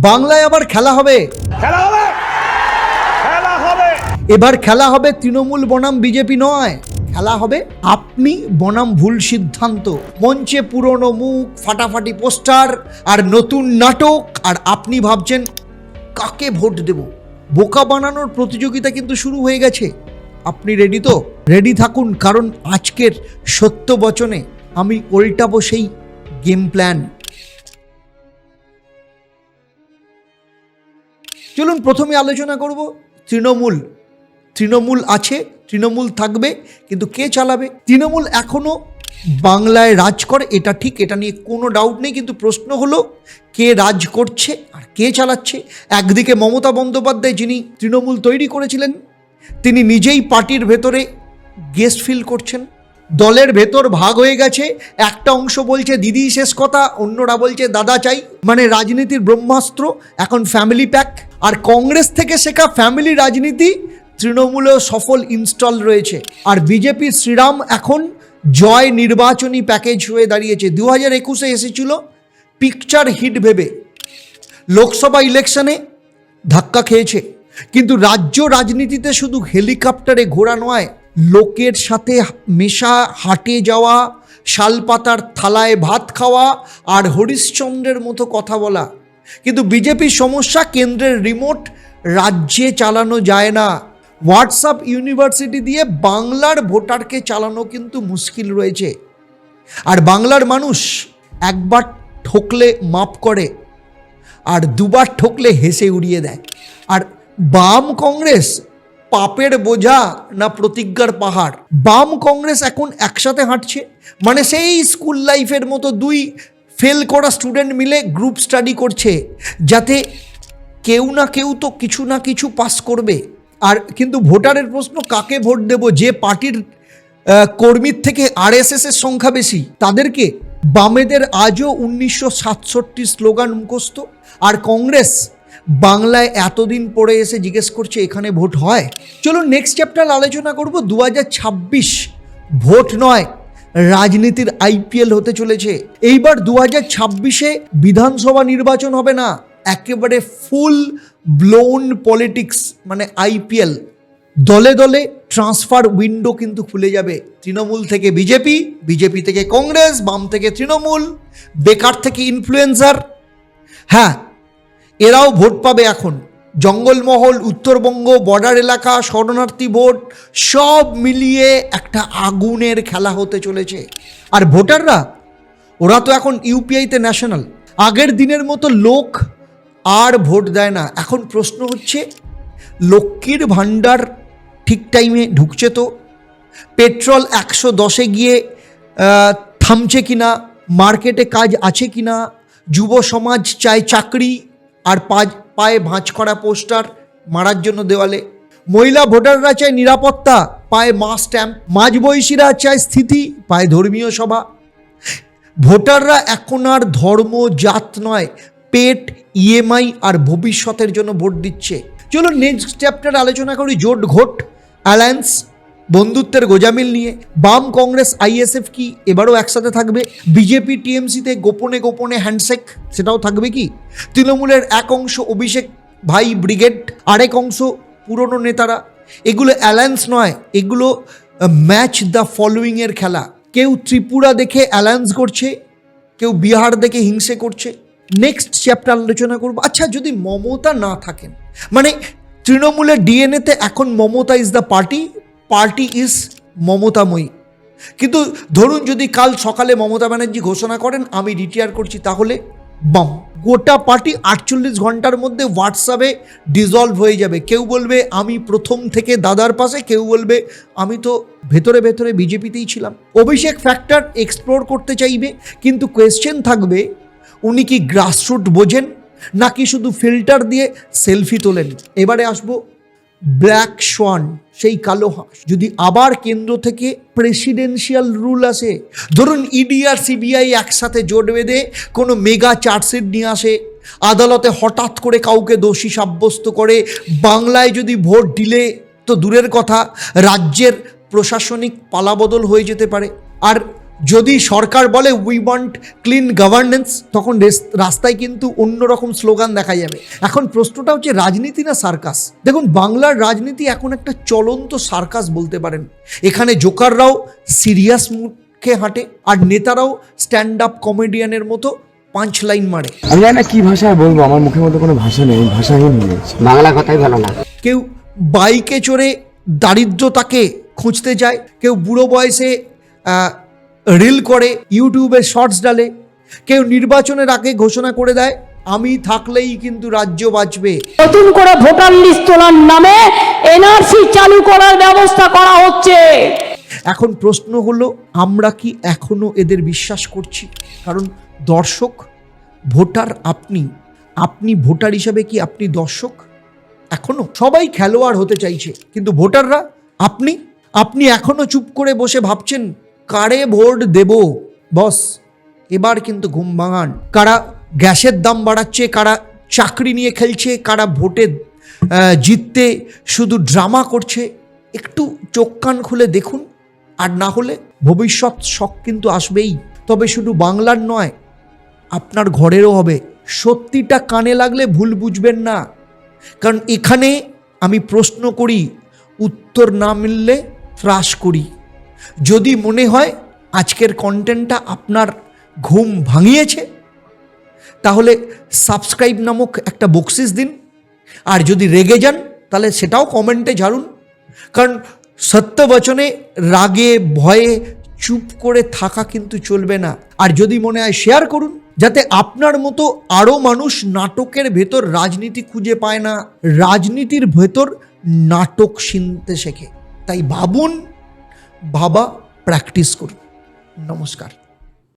বাংলায় আবার খেলা হবে। খেলা হবে। খেলা হবে। এবার খেলা হবে তৃণমূল বনাম বিজেপি নয়। খেলা হবে আপনি বনাম ভুল সিদ্ধান্ত। মঞ্চে পুরনো মুখ ফাটাফাটি পোস্টার আর নতুন নাটক। আর আপনি ভাবছেন কাকে ভোট দেব? বোকা বানানোর প্রতিযোগিতা কিন্তু শুরু হয়ে গেছে। আপনি রেডি তো? রেডি থাকুন কারণ আজকের সত্য বচনে আমি উল্টাবো সেই গেম প্ল্যান চলুন প্রথমে আলোচনা করব, তৃণমূল তৃণমূল আছে, তৃণমূল থাকবে, কিন্তু কে চালাবে? তৃণমূল এখনও বাংলায় রাজ করে, এটা ঠিক, এটা নিয়ে কোনো ডাউট নেই, কিন্তু প্রশ্ন হলো, কে রাজ করছে আর কে চালাচ্ছে? একদিকে মমতা বন্দ্যোপাধ্যায়, যিনি তৃণমূল তৈরি করেছিলেন, তিনি নিজেই পার্টির ভেতরে গেস্ট ফিল করছেন। দলের ভেতর ভাগ হয়ে গেছে, একটা অংশ বলছে, দিদি, শেষ কথা। অন্যরা বলছে, দাদা চাই। মানে রাজনীতির ব্রহ্মাস্ত্র, এখন ফ্যামিলি প্যাক আর কংগ্রেস থেকে শেখা ফ্যামিলি রাজনীতি তৃণমূলেও সফল ইনস্টল রয়েছে। আর বিজেপি শ্রীরাম এখন জয় নির্বাচনী প্যাকেজ হয়ে দাঁড়িয়েছে। দু হাজার একুশে এসেছিল পিকচার হিট ভেবে। লোকসভা ইলেকশনে ধাক্কা খেয়েছে। কিন্তু রাজ্য রাজনীতিতে শুধু হেলিকপ্টারে ঘোরা নয়, লোকের সাথে মেশা, হাটে যাওয়া, শালপাতার থালায় ভাত খাওয়া আর হরিশ্চন্দ্রের মতো কথা বলা কিন্তু বিজেপির সমস্যা কেন্দ্রের রিমোট রাজ্যে চালানো যায় না। হোয়াটসঅ্যাপ ইউনিভার্সিটি দিয়ে বাংলার ভোটারকে চালানো কিন্তু মুশকিল রয়েছে। আর বাংলার মানুষ একবার ঠকলে মাপ করে, আর দুবার ঠকলে হেসে উড়িয়ে দেয়। আর বাম কংগ্রেস পাপের বোঝা না প্রতিজ্ঞার পাহাড়। বাম কংগ্রেস এখন একসাথে হাঁটছে মানে সেই স্কুল লাইফের মতো দুই ফেল করা স্টুডেন্ট মিলে গ্রুপ স্টাডি করছে, যাতে কেউ না কেউ তো কিছু না কিছু পাস করবে। আর কিন্তু ভোটারের প্রশ্ন, কাকে ভোট দেব? যে পার্টির কর্মীর থেকে আরএসএস সংখ্যা বেশি, তাদেরকে বামেদের আজও উনিশশো সাতষট্টি স্লোগান মুখস্থ। আর কংগ্রেস বাংলায় এতদিন পরে এসে জিজ্ঞেস করছে, এখানে ভোট হয়? চলুন নেক্সট চ্যাপ্টার আলোচনা করব। দু হাজার ছাব্বিশ, ভোট নয় রাজনীতির আইপিএল হতে চলেছে। এইবার দু হাজার ছাব্বিশে বিধানসভা নির্বাচন হবে না, একেবারে ফুল ব্লোন পলিটিক্স মানে আইপিএল। দলে দলে ট্রান্সফার উইন্ডো কিন্তু খুলে যাবে। তৃণমূল থেকে বিজেপি বিজেপি থেকে কংগ্রেস, বাম থেকে তৃণমূল, বেকার থেকে ইনফ্লুয়েন্সার হ্যাঁ এরাও ভোট পাবে এখন। জঙ্গলমহল, উত্তরবঙ্গ বর্ডার এলাকা, শরণার্থী ভোট সব মিলিয়ে একটা আগুনের খেলা হতে চলেছে। আর ভোটাররা, ওরা তো এখন ইউপিআইতে ন্যাশনাল আগের দিনের মতো লোক আর ভোট দেয় না। এখন প্রশ্ন হচ্ছে, লক্ষ্মীর ভাণ্ডার ঠিক টাইমে ঢুকছে তো? পেট্রোল একশো দশে গিয়ে থামছে কি না মার্কেটে কাজ আছে কিনা? যুব সমাজ চায় চাকরি আর পাজ পায়ে ভাঁজ করা পোস্টার মারার জন্য দেওয়ালে। মহিলা ভোটাররা চায় নিরাপত্তা, পায়ে মা স্ট্যাম্প। মাঝবয়সীরা চায় স্থিতি, পায় ধর্মীয় সভা। ভোটাররা এখন আর ধর্ম, জাত নয়, পেট, ইএমআই আর ভবিষ্যতের জন্য ভোট দিচ্ছে। চলো নেক্সট চ্যাপ্টার আলোচনা করি জোট ঘোট অ্যালায়েন্স বন্ধুত্বের গোজামিল নিয়ে। বাম কংগ্রেস আইএসএফ কি এবারও একসাথে থাকবে? বিজেপি টিএমসিতে গোপনে গোপনে হ্যান্ডশেক, সেটাও থাকবে কি? তৃণমূলের এক অংশ অভিষেক ভাই ব্রিগেড, আরেক অংশ পুরনো নেতারা। এগুলো অ্যালায়েন্স নয়, এগুলো ম্যাচ দ্য ফলোয়িংয়ের খেলা। কেউ ত্রিপুরা দেখে অ্যালায়েন্স করছে, কেউ বিহার দেখে হিংসে করছে। নেক্সট চ্যাপ্টার আলোচনা করব। আচ্ছা যদি মমতা না থাকেন মানে তৃণমূলের ডিএনএতে এখন Mamata is the party party is মমতাময়ী। কিন্তু ধরুন যদি কাল সকালে মমতা ব্যানার্জি ঘোষণা করেন, আমি রিটায়ার করছি, তাহলে বাম। গোটা পার্টি আটচল্লিশ ঘণ্টার মধ্যে হোয়াটসঅ্যাপে ডিজলভ হয়ে যাবে। কেউ বলবে, আমি প্রথম থেকে দাদার পাশে। কেউ বলবে, আমি তো ভেতরে ভেতরে বিজেপিতেই ছিলাম। অভিষেক ফ্যাক্টর এক্সপ্লোর করতে চাইবে, কিন্তু কোয়েশ্চেন থাকবে, উনি কি গ্রাসরুট বোঝেন নাকি শুধু ফিল্টার দিয়ে সেলফি তোলেন? এবারে আসব ব্ল্যাক সোয়ান, সেই কালো হাঁস। যদি আবার কেন্দ্র থেকে প্রেসিডেন্সিয়াল রুল আসে, ধরুন ইডি আর সিবিআই একসাথে জোট বেঁধে কোনো মেগা চার্জশিট নিয়ে আসে, আদালতে হঠাৎ করে কাউকে দোষী সাব্যস্ত করে, বাংলায় যদি ভোট দিলে, তো দূরের কথা, রাজ্যের প্রশাসনিক পালাবদল হয়ে যেতে পারে। আর যদি সরকার বলে উই ওয়ান্ট ক্লিন গভর্নেন্স তখন রাস্তায় কিন্তু অন্যরকম স্লোগান দেখা যাবে। এখন প্রশ্নটা হচ্ছে রাজনীতি না সার্কাস? দেখুন বাংলার রাজনীতি এখন একটা চলন্ত সার্কাস বলতে পারেন। এখানে জোকাররাও সিরিয়াস মুখে হাঁটে আর নেতারাও স্ট্যান্ড আপ কমেডিয়ানের মতো পাঁচ লাইন মারে। আমি জানি না কি ভাষায় বলব আমার মুখের মধ্যে কোনো ভাষা নেই ভাষাহীন হয়ে গেছি। বাংলা কথাই ভালো না। কেউ বাইকে চড়ে দারিদ্রতাকে খুঁজতে যায় কেউ বুড়ো বয়সে আহ, রিল করে ইউটিউবে শর্টস ডালে। কেউ নির্বাচনের আগে ঘোষণা করে দেয় আমি থাকলেই কিন্তু রাজ্য বাঁচবে। নতুন করে ভোটার লিস্ট তোলার নামে এনআরসি চালু করার ব্যবস্থা করা হচ্ছে। এখন প্রশ্ন হলো আমরা কি এখনও এদের বিশ্বাস করছি? কারণ দর্শক ভোটার আপনি আপনি ভোটার হিসাবে কি আপনি দর্শক? এখনও সবাই খেলোয়াড় হতে চাইছে কিন্তু ভোটাররা আপনি আপনি এখনও চুপ করে বসে ভাবছেন কারে ভোট দেব, বস? এবার কিন্তু ঘুম ভাঙান। কারা গ্যাসের দাম বাড়াচ্ছে, কারা চাকরি নিয়ে খেলছে, কারা ভোটে জিততে শুধু ড্রামা করছে, একটু চোখ কান খুলে দেখুন। আর না হলে ভবিষ্যৎ শখ কিন্তু আসবেই। তবে শুধু বাংলার নয়, আপনার ঘরেরও হবে। সত্যিটা কানে লাগলে ভুল বুঝবেন না। কারণ এখানে আমি প্রশ্ন করি, উত্তর না মিললে ত্রাস করি। যদি মনে হয় আজকের কন্টেন্টটা আপনার ঘুম ভাঙিয়েছে, তাহলে সাবস্ক্রাইব নামক একটা বকশিস দিন। আর যদি রেগে যান, তাহলে সেটাও কমেন্টে ঝাড়ুন। কারণ সত্য বচনে রাগে, ভয়ে চুপ করে থাকা কিন্তু চলবে না। আর যদি মনে হয় শেয়ার করুন, যাতে আপনার মতো আরও মানুষ নাটকের ভেতর রাজনীতি খুঁজে পায় না। রাজনীতির ভেতর নাটক শিনতে শেখে। তাই ভাবুন ভাবা প্র্যাকটিস করুন নমস্কার